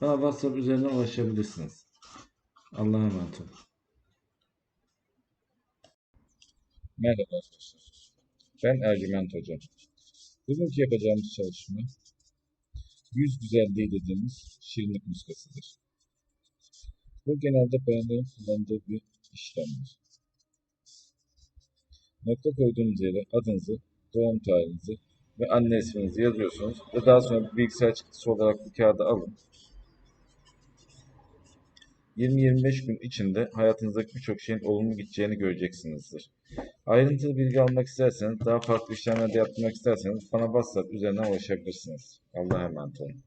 bana WhatsApp üzerinden ulaşabilirsiniz. Allah'a emanet olun. Merhaba arkadaşlar. Ben Ercüment Hoca. Bugünkü yapacağımız çalışma yüz güzelliği dediğimiz şirinlik muskasıdır. Bu genelde bayanların kullandığı bir işlemdir. Nokta koyduğunuz yere adınızı, doğum tarihinizi ve anne isminizi yazıyorsunuz ve daha sonra bir bilgisayar çıktısı olarak bu kağıdı alın. 20-25 gün içinde hayatınızdaki birçok şeyin olumlu gideceğini göreceksinizdir. Ayrıntılı bilgi almak isterseniz, daha farklı işlemler de yaptırmak isterseniz bana WhatsApp üzerinden ulaşabilirsiniz. Allah'a emanet olun.